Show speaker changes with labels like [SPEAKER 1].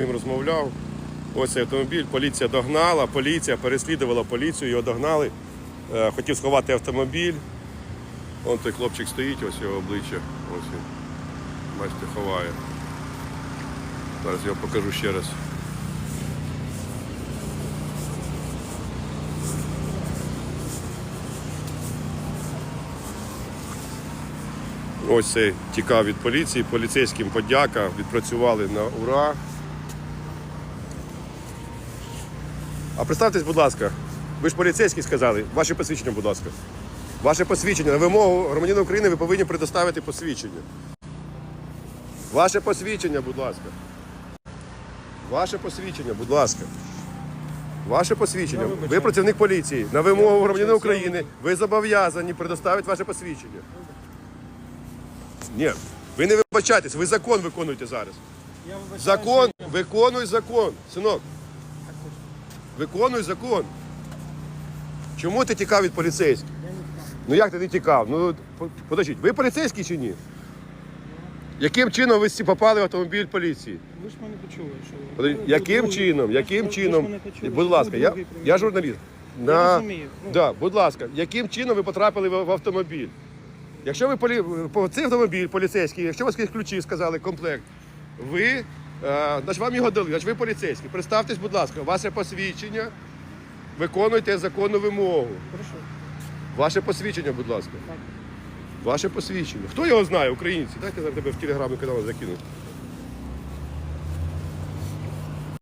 [SPEAKER 1] ним розмовляв. Ось цей автомобіль, поліція догнала, поліція переслідувала поліцію, його догнали. Е, Хотів сховати автомобіль. Вон той хлопчик стоїть, ось його обличчя. Ось він. Бачите, ховає. Зараз вам покажу ще раз. Ось цей тікав від поліції, поліцейським подяка, відпрацювали на ура. А представтесь, будь ласка, ви ж поліцейські сказали, ваше посвідчення, будь ласка. Ваше посвідчення. На вимогу громадянина України ви повинні предоставити посвідчення. Ваше посвідчення, будь ласка. Ваше посвідчення, будь ласка. Ваше посвідчення. Ви працівник поліції. На вимогу громадянина України ви зобов'язані предоставити ваше посвідчення. Ні, ви не вибачайтесь, ви закон виконуєте зараз. Закон, виконуй закон, синок. Виконуй закон. Чому ти тікав від поліцейських? Ну як ти не тікав? Ну подождіть, ви поліцейські чи ні? Яким чином ви всі попали в автомобіль поліції?
[SPEAKER 2] Ви ж мене почули, що ви
[SPEAKER 1] Яким
[SPEAKER 2] другий-
[SPEAKER 1] чином?
[SPEAKER 2] ви
[SPEAKER 1] Яким
[SPEAKER 2] ви
[SPEAKER 1] чином?
[SPEAKER 2] мене почули,
[SPEAKER 1] Будь ласка,
[SPEAKER 2] ви
[SPEAKER 1] я, я журналіст.
[SPEAKER 2] Я
[SPEAKER 1] На...
[SPEAKER 2] розумію. Ну,
[SPEAKER 1] Да, будь ласка, яким чином ви потрапили в, в автомобіль? Якщо ви полі... цей автомобіль поліцейський, якщо у вас є ключі, сказали комплект, ви, значить вам його дали, значить ви поліцейський. Представтесь, будь ласка, ваше посвідчення, виконуйте законну вимогу. Ваше посвідчення, будь ласка.
[SPEAKER 2] Так.
[SPEAKER 1] Ваше посвідчення. Хто його знає, українці? Дайте я тебе в телеграмі канал закину.